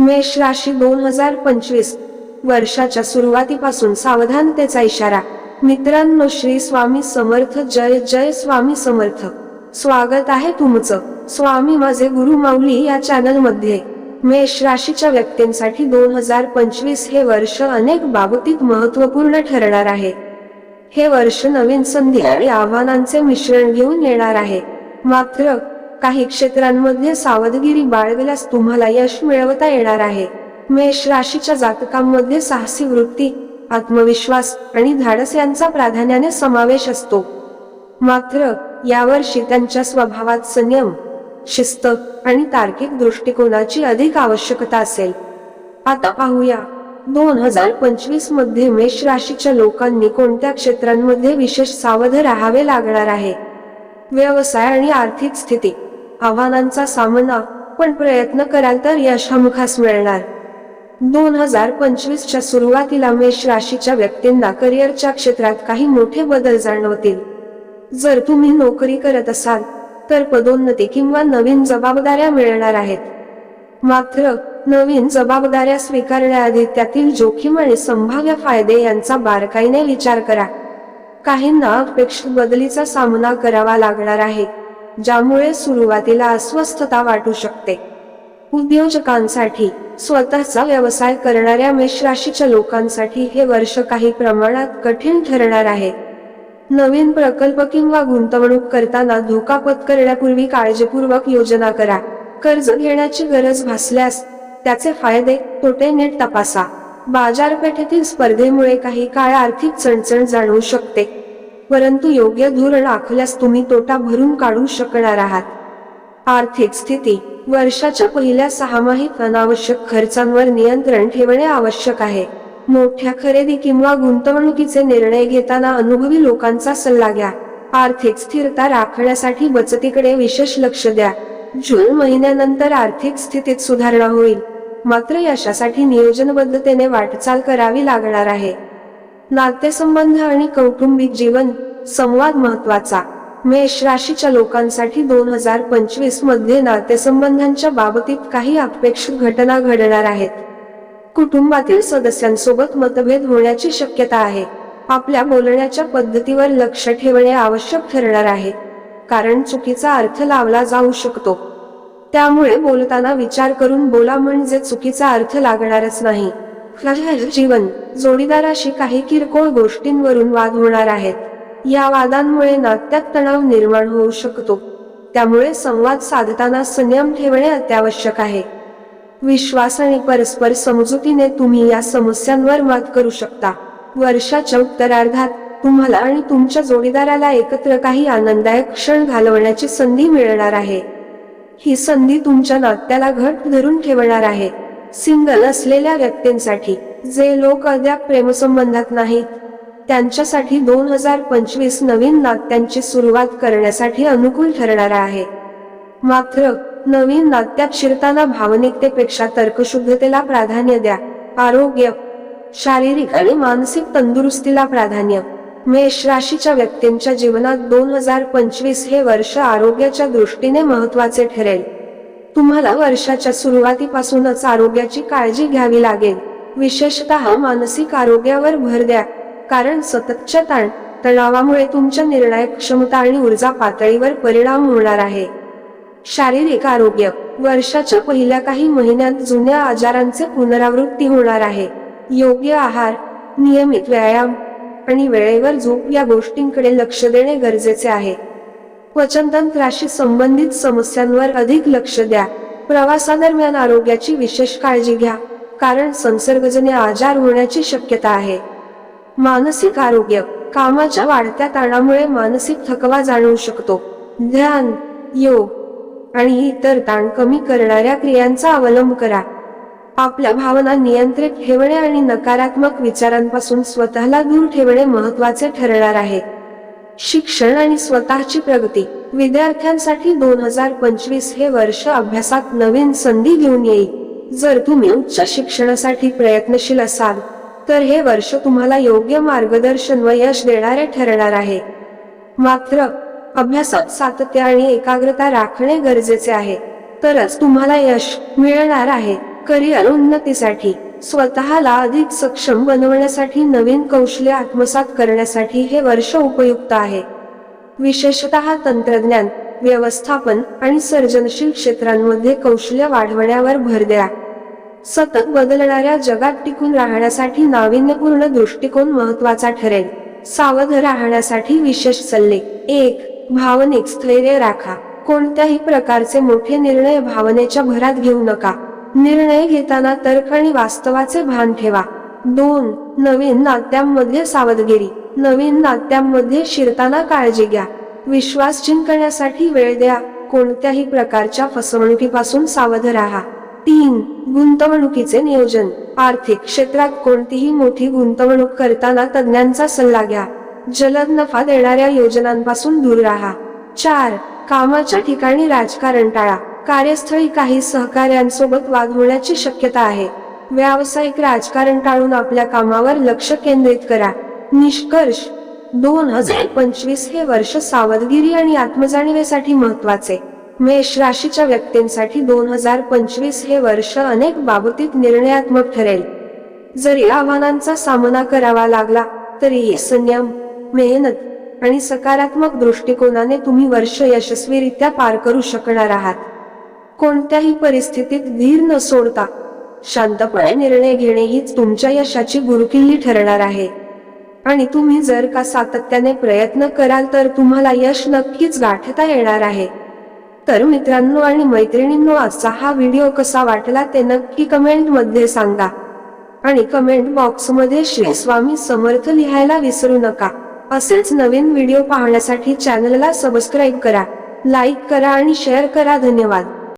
मेष राशी दोन हजार पंचवीस वर्षाच्या सुरुवातीपासून सावधानतेचा इशारा. मित्रांनो श्री स्वामी समर्थ जय जय स्वामी समर्थ. स्वागत आहे तुमचं. स्वामी माझे गुरु माऊली या चॅनलमध्ये मेष राशीच्या व्यक्तींसाठी दोन हजार पंचवीस हे वर्ष अनेक बाबतीत महत्त्वपूर्ण ठरणार आहे. हे वर्ष नवीन संधी आणि आव्हानांचे मिश्रण घेऊन येणार आहे. मात्र काही क्षेत्रांमध्ये सावधगिरी बाळगल्यास तुम्हाला यश मिळवता येणार आहे. मेष राशीच्या जातकांमध्ये साहसी वृत्ती आत्मविश्वास आणि धाडस यांचा प्राधान्याने समावेश असतो. मात्र यावर्षी त्यांच्या स्वभावात संयम शिस्त आणि तार्किक दृष्टिकोनाची अधिक आवश्यकता असेल. आता पाहूया दोन हजार पंचवीसमध्ये मेष राशीच्या लोकांनी कोणत्या क्षेत्रांमध्ये विशेष सावध राहावे लागणार आहे? व्यवसाय आणि आर्थिक स्थिती. आव्हानांचा सामना पण प्रयत्न कराल तर यश हमखास मिळणार. दोन हजार पंचवीसच्या सुरुवातीला मेष राशीच्या व्यक्तींना करिअरच्या क्षेत्रात काही मोठे बदल जाणवतील. जर तुम्ही नोकरी करत असाल तर पदोन्नती किंवा नवीन जबाबदाऱ्या मिळणार आहेत. मात्र नवीन जबाबदाऱ्या स्वीकारण्याआधी त्यातील जोखीम आणि संभाव्य फायदे यांचा बारकाईने विचार करा. काहींना अपेक्षित बदलीचा सामना करावा लागणार आहे. ज्यामुळे सुरुवातीला अस्वस्थता वाटू शकते. उद्योजकांसाठी स्वतःचा व्यवसाय करणाऱ्या मेष राशीच्या लोकांसाठी हे वर्ष काही प्रमाणात कठीण ठरणार आहे. नवीन प्रकल्प किंवा गुंतवणूक करताना धोका पत्करण्यापूर्वी काळजीपूर्वक योजना करा. कर्ज घेण्याची गरज भासल्यास त्याचे फायदे तोटे नीट तपासा. बाजारपेठेतील स्पर्धेमुळे काही काळ आर्थिक चणचण जाणवू शकते. परंतु योग्य धोरण आखल्यास तुम्ही तोटा भरून काढू शकणार आहात. आर्थिक स्थिती वर्षाच्या पहिल्या सहामाहीत अनावश्यक खर्चांवर नियंत्रण ठेवणे आवश्यक आहे. मोठ्या खरेदी किंवा गुंतवणुकीचे निर्णय घेताना अनुभवी लोकांचा सल्ला घ्या. आर्थिक स्थिरता राखण्यासाठी बचतीकडे विशेष लक्ष द्या. जून महिन्यानंतर आर्थिक स्थितीत सुधारणा होईल. मात्र यशासाठी नियोजनबद्धतेने वाटचाल करावी लागणार आहे. नातेसंबंध आणि कौटुंबिक जीवन संवाद महत्त्वाचा मेष राशीच्या लोकांसाठी दोन हजार पंचवीसमध्ये नातेसंबंधांच्या बाबतीत काही अपेक्षित घटना घडणार आहेत. कुटुंबातील सदस्यांसोबत मतभेद होण्याची शक्यता आहे. आपल्या बोलण्याच्या पद्धतीवर लक्ष ठेवणे आवश्यक ठरणार आहे. कारण चुकीचा अर्थ लावला जाऊ शकतो. त्यामुळे बोलताना विचार करून बोला म्हणजे चुकीचा अर्थ लागणारच नाही. जीवन जोडीदाराशी काही किरकोळ गोष्टींवरून वाद होणार आहेत. या वादांमुळे नात्यात तणाव निर्माण होऊ शकतो. त्यामुळे संवाद साधताना संयम ठेवणे अत्यावश्यक आहे. विश्वास आणि परस्पर समजुतीने तुम्ही या समस्यांवर मात करू शकता. वर्षाच्या उत्तरार्धात तुम्हाला आणि तुमच्या जोडीदाराला एकत्र काही आनंददायक क्षण घालवण्याची संधी मिळणार आहे. ही संधी तुमच्या नात्याला घट धरून ठेवणार आहे. सिंगल असलेल्या व्यक्तींसाठी जे लोक अद्याप प्रेमसंबंधात नाहीत त्यांच्यासाठी दोन हजार पंचवीस नवीन नात्यांची सुरुवात करण्यासाठी अनुकूल ठरणार आहे. मात्र नवीन नात्यात शिरताना भावनिकतेपेक्षा तर्कशुद्धतेला प्राधान्य द्या. आरोग्य शारीरिक आणि मानसिक तंदुरुस्तीला प्राधान्य. मेष राशीच्या व्यक्तींच्या जीवनात दोन हजार पंचवीस हे वर्ष आरोग्याच्या दृष्टीने महत्त्वाचे ठरेल. तुम्हाला वर्षाच्या सुरुवातीपासूनच आरोग्याची काळजी घ्यावी लागेल. विशेषतः मानसिक आरोग्यावर भर द्या. कारण सततच्या ताण तणावामुळे तुमच्या निर्णायक क्षमता आणि ऊर्जा पातळीवर परिणाम होणार आहे. शारीरिक आरोग्य वर्षाच्या पहिल्या काही महिन्यात जुन्या आजारांचे पुनरावृत्ती होणार आहे. योग्य आहार नियमित व्यायाम आणि वेळेवर झोप या गोष्टींकडे लक्ष देणे गरजेचे आहे. पचनतंत्राशी संबंधित समस्यांवर अधिक लक्ष द्या. प्रवासादरम्यान आरोग्याची विशेष काळजी घ्या कारण संसर्गजन्य आजार होण्याची शक्यता आहे. मानसिक आरोग्य कामाच्या वाढत्या ताणामुळे मानसिक थकवा जाणवू शकतो. ध्यान योग आणि इतर ताण कमी करणाऱ्या क्रियांचा अवलंब करा. आपल्या भावना नियंत्रित ठेवणे आणि नकारात्मक विचारांपासून स्वतःला दूर ठेवणे महत्त्वाचे ठरणार आहे. शिक्षण आणि स्वतःची प्रगती. विद्यार्थ्यांसाठी दोन हजार पंचवीस हे वर्ष अभ्यासात नवीन संधी घेऊन येईल. जर तुम्ही उच्च शिक्षणासाठी प्रयत्नशील असाल तर हे वर्ष तुम्हाला योग्य मार्गदर्शन व यश देणारे ठरणार आहे. मात्र अभ्यासात सातत्य आणि एकाग्रता राखणे गरजेचे आहे. तरच तुम्हाला यश मिळणार आहे. करिअर उन्नतीसाठी. स्वतःला अधिक सक्षम बनवण्यासाठी नवीन कौशल्य आत्मसात करण्यासाठी हे वर्ष उपयुक्त आहे. विशेषतः तंत्रज्ञान व्यवस्थापन आणि सर्जनशील क्षेत्रांमध्ये कौशल्य वाढवण्यावर भर द्या. सतत बदलणाऱ्या जगात टिकून राहण्यासाठी नाविन्यपूर्ण दृष्टिकोन महत्त्वाचा ठरेल. सावध राहण्यासाठी विशेष सल्ले. एक भावनिक स्थैर्य राखा. कोणत्याही प्रकारचे मोठे निर्णय भावनेच्या भरात घेऊ नका. निर्णय घेताना तर्क आणि वास्तवाचे भान ठेवा. दोन नवीन नात्यांमध्ये सावधगिरी. नवीन नात्यांमध्ये शिरताना काळजी घ्या. विश्वास जिंकण्यासाठी वेळ द्या. कोणत्याही प्रकारच्या फसवणुकीपासून सावध राहा. तीन गुंतवणुकीचे नियोजन. आर्थिक क्षेत्रात कोणतीही मोठी गुंतवणूक करताना तज्ञांचा सल्ला घ्या. जलद नफा देणाऱ्या योजनांपासून दूर राहा. चार कामाच्या ठिकाणी राजकारण टाळा. कार्यस्थळी काही सहकार्यांसोबत वाद होण्याची शक्यता आहे. व्यावसायिक राजकारण टाळून आपल्या कामावर लक्ष केंद्रित करा. निष्कर्ष दोन हजार पंचवीस हे वर्ष सावधगिरी आणि आत्मजाणीवेसाठी महत्त्वाचे मेष राशीच्या व्यक्तींसाठी दोन हजार पंचवीस हे वर्ष अनेक बाबतीत निर्णयात्मक ठरेल. जरी आव्हानांचा सामना करावा लागला तरीही संयम मेहनत आणि सकारात्मक दृष्टिकोनाने तुम्ही वर्ष यशस्वीरित्या पार करू शकणार आहात. कोणत्याही परिस्थितीत धीर न सोडता शांतपणे निर्णय घेणे हीच तुमच्या यशाची गुरुकिल्ली ठरणार आहे. आणि तुम्ही जर का सातत्याने प्रयत्न कराल तर तुम्हाला यश नक्कीच गाठता येणार आहे. तर मित्रांनो आणि मैत्रिणींनो आजचा हा व्हिडिओ कसा वाटला ते नक्की कमेंटमध्ये सांगा. आणि कमेंट बॉक्समध्ये श्री स्वामी समर्थ लिहायला विसरू नका. असेच नवीन व्हिडिओ पाहण्यासाठी चॅनलला सबस्क्राईब करा लाईक करा आणि शेअर करा. धन्यवाद.